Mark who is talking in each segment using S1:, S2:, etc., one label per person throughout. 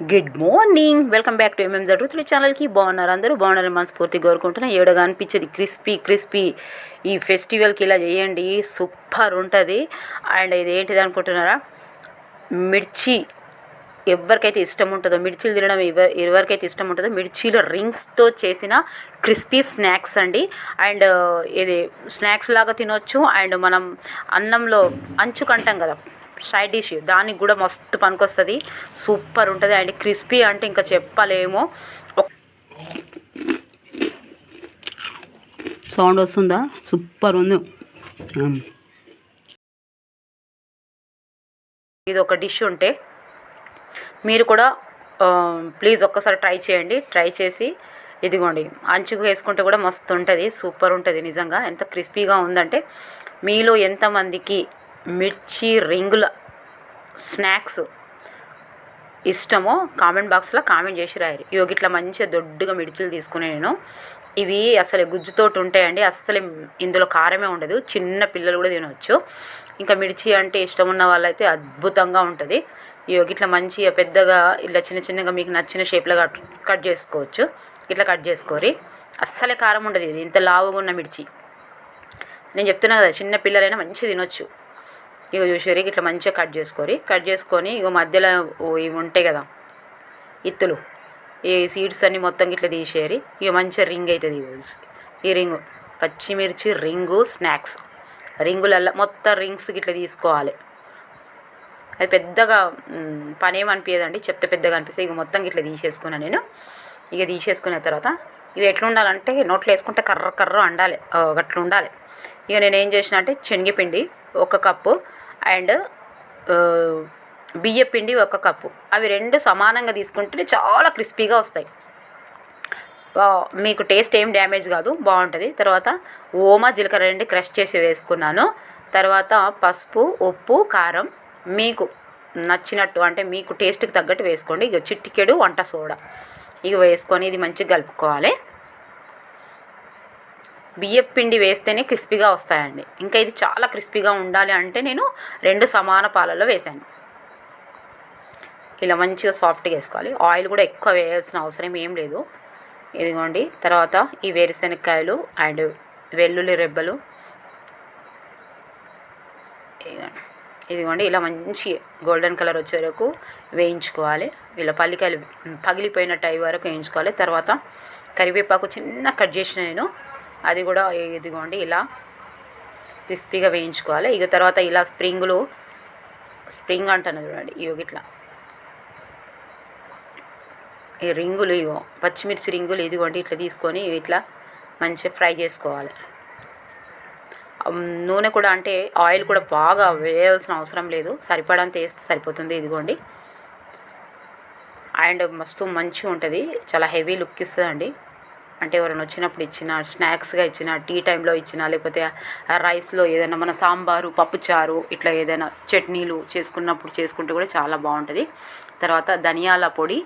S1: Good morning welcome back to MM జరుగుతున్న ఛానల్కి బాగున్నారు అందరూ బాగున్నారు మనస్ఫూర్తి కోరుకుంటున్నా ఏడగా అనిపించేది క్రిస్పీ క్రిస్పీ ఈ ఫెస్టివల్కి ఇలా చేయండి సూపర్ ఉంటుంది అండ్ ఇది ఏంటిది అనుకుంటున్నారా? మిర్చి. ఎవరికైతే ఇష్టం ఉంటుందో మిర్చీలు తినడం ఎవరి ఎవరికైతే ఇష్టం ఉంటుందో మిర్చీలో రింగ్స్తో చేసిన క్రిస్పీ స్నాక్స్ అండి. అండ్ ఇది స్నాక్స్ లాగా తినొచ్చు. అండ్ మనం అన్నంలో అంచుకంటాం కదా సైడ్ డిష్ దానికి కూడా మస్తు పనికొస్తుంది. సూపర్ ఉంటుంది. అండ్ క్రిస్పీ అంటే ఇంకా చెప్పలేము.
S2: సౌండ్ వస్తుందా? సూపర్ ఉంది.
S1: ఇది ఒక డిష్ ఉంటే మీరు కూడా ప్లీజ్ ఒక్కసారి ట్రై చేయండి. ట్రై చేసి ఇదిగోండి. అంచుకు వేసుకుంటే కూడా మస్తు ఉంటుంది. సూపర్ ఉంటుంది నిజంగా. ఎంత క్రిస్పీగా ఉందంటే మీలో ఎంతమందికి మిర్చి రింగుల స్నాక్స్ ఇష్టమో కామెంట్ బాక్స్లో కామెంట్ చేసి రాయరు ఇవి ఇట్లా మంచిగా దొడ్డుగా మిర్చిలు తీసుకుని నేను. ఇవి అసలు గుజ్జుతోటి ఉంటాయండి అస్సలు ఇందులో కారమే ఉండదు. చిన్న పిల్లలు కూడా తినవచ్చు ఇంకా మిర్చి అంటే ఇష్టం ఉన్న వాళ్ళైతే అద్భుతంగా ఉంటుంది. ఇవి ఇట్లా మంచిగా పెద్దగా ఇట్లా చిన్న చిన్నగా మీకు నచ్చిన షేప్లో కట్ కట్ చేసుకోవచ్చు. ఇట్లా కట్ చేసుకోరి. అస్సలే కారం ఉండదు ఇది. ఇంత లావుగా ఉన్న మిర్చి. నేను చెప్తున్నా కదా చిన్న పిల్లలైనా మంచిగా తినొచ్చు. ఇక చూసారు ఇట్లా మంచిగా కట్ చేసుకోరి కట్ చేసుకొని ఇక మధ్యలో ఇవి ఉంటాయి కదా ఇత్తులు. ఈ సీడ్స్ అన్నీ మొత్తం ఇట్లా తీసేరి ఇక మంచిగా రింగ్ అవుతుంది ఈ రింగు పచ్చిమిర్చి రింగు స్నాక్స్. రింగులల్లో మొత్తం రింగ్స్ ఇట్లా తీసుకోవాలి. అది పెద్దగా పనేమనిపించదండి చెప్తే పెద్దగా అనిపిస్తే ఇక మొత్తం ఇట్లా తీసేసుకున్నాను నేను. ఇక తీసేసుకున్న తర్వాత ఇవి ఎట్లా ఉండాలంటే నోట్లో వేసుకుంటే కర్ర కర్ర అండాలి అట్లా ఉండాలి ఇక నేను ఏం చేసిన అంటే శనగపిండి ఒక కప్పు అండ్ బియ్య పిండి ఒక కప్పు. అవి రెండు సమానంగా తీసుకుంటే చాలా క్రిస్పీగా వస్తాయి. మీకు టేస్ట్ ఏం డ్యామేజ్ కాదు బాగుంటుంది. తర్వాత ఓమా జీలకర్ర రెండు క్రష్ చేసి వేసుకున్నాను. తర్వాత పసుపు ఉప్పు కారం మీకు నచ్చినట్టు అంటే మీకు టేస్ట్కి తగ్గట్టు వేసుకోండి. ఇక చిట్టికెడు వంట సోడా. ఇక వేసుకొని ఇది మంచిగా కలుపుకోవాలి. బియ్యం పిండి వేస్తేనే క్రిస్పీగా వస్తాయండి. ఇంకా ఇది చాలా క్రిస్పీగా ఉండాలి అంటే నేను రెండు సమాన పాలలో వేసాను ఇలా మంచిగా సాఫ్ట్గా వేసుకోవాలి. ఆయిల్ కూడా ఎక్కువ వేయాల్సిన అవసరం ఏం లేదు. ఇదిగోండి. తర్వాత ఈ వేరుశనగకాయలు అండ్ వెల్లుల్లి రెబ్బలు. ఇదిగోండి. ఇలా మంచి గోల్డెన్ కలర్ వచ్చే వరకు వేయించుకోవాలి. ఇలా పల్లికాయలు పగిలిపోయినట్టు అయ్యే వరకు వేయించుకోవాలి. తర్వాత కరివేపాకు చిన్న కట్ చేసిన నేను అది కూడా ఇదిగోండి ఇలా క్రిస్పీగా వేయించుకోవాలి. ఇక తర్వాత ఇలా స్ప్రింగులు స్ప్రింగ్ అంటాను చూడండి ఇవి ఇట్లా ఈ రింగులు ఇగో పచ్చిమిర్చి రింగులు ఇదిగోండి ఇట్లా తీసుకొని ఇట్లా మంచిగా ఫ్రై చేసుకోవాలి. నూనె కూడా అంటే ఆయిల్ కూడా బాగా వేయాల్సిన అవసరం లేదు. సరిపడంత వేస్తే సరిపోతుంది ఇదిగోండి. అండ్ మస్తు మంచిగా ఉంటుంది. చాలా హెవీ లుక్ ఇస్తుందండి. అంటే ఎవరైనా వచ్చినప్పుడు ఇచ్చిన స్నాక్స్గా ఇచ్చిన టీ టైంలో ఇచ్చిన లేకపోతే రైస్లో ఏదైనా మన సాంబారు పప్పుచారు ఇట్లా ఏదైనా చట్నీలు చేసుకున్నప్పుడు చేసుకుంటే కూడా చాలా బాగుంటుంది. తర్వాత ధనియాల పొడి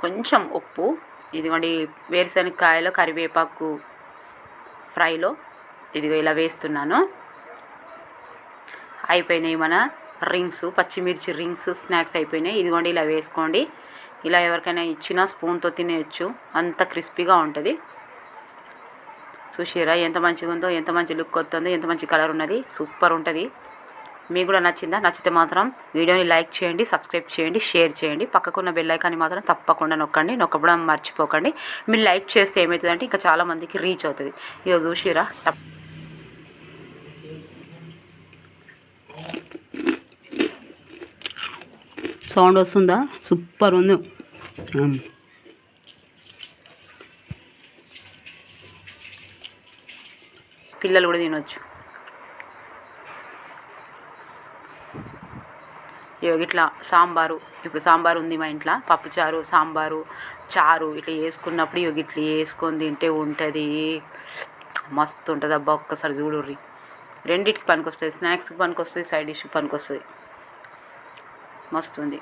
S1: కొంచెం ఉప్పు ఇదిగోండి వేరుశనగకాయలో కరివేపాకు ఫ్రైలో ఇదిగో ఇలా వేస్తున్నాను. అయిపోయినాయి మన రింగ్స్ పచ్చిమిర్చి రింగ్స్ స్నాక్స్ అయిపోయినాయి. ఇదిగోండి ఇలా వేసుకోండి. ఇలా ఎవరికైనా ఇచ్చినా స్పూన్తో తినేయచ్చు. అంత క్రిస్పీగా ఉంటుంది. చూసిరా ఎంత మంచిగా ఉందో ఎంత మంచి లుక్ వస్తుందో ఎంత మంచి కలర్ ఉన్నది. సూపర్ ఉంటుంది. మీకు కూడా నచ్చిందా? నచ్చితే మాత్రం వీడియోని లైక్ చేయండి సబ్స్క్రైబ్ చేయండి షేర్ చేయండి. పక్కకున్న బెల్ ఐకాన్ని మాత్రం తప్పకుండా నొక్కండి నొక్కడం మర్చిపోకండి. మీరు లైక్ చేస్తే ఏమవుతుందంటే ఇంకా చాలామందికి రీచ్ అవుతుంది. ఇక చూసిరా
S2: సౌండ్ వస్తుందా? సూపర్ ఉంది.
S1: పిల్లలు కూడా తినొచ్చు. ఇట్లా సాంబారు ఇప్పుడు సాంబారు ఉంది మా ఇంట్లో. పప్పుచారు సాంబారు చారు ఇట్లా వేసుకున్నప్పుడు ఇవి ఇట్లా వేసుకొని తింటే ఉంటుంది. మస్తు ఉంటుంది అబ్బా ఒక్కసారి చూడుర్రి. రెండింటికి పనికి వస్తుంది స్నాక్స్కి పనికి వస్తుంది సైడ్ డిష్కి పనికి వస్తుంది మస్తు ఉంది.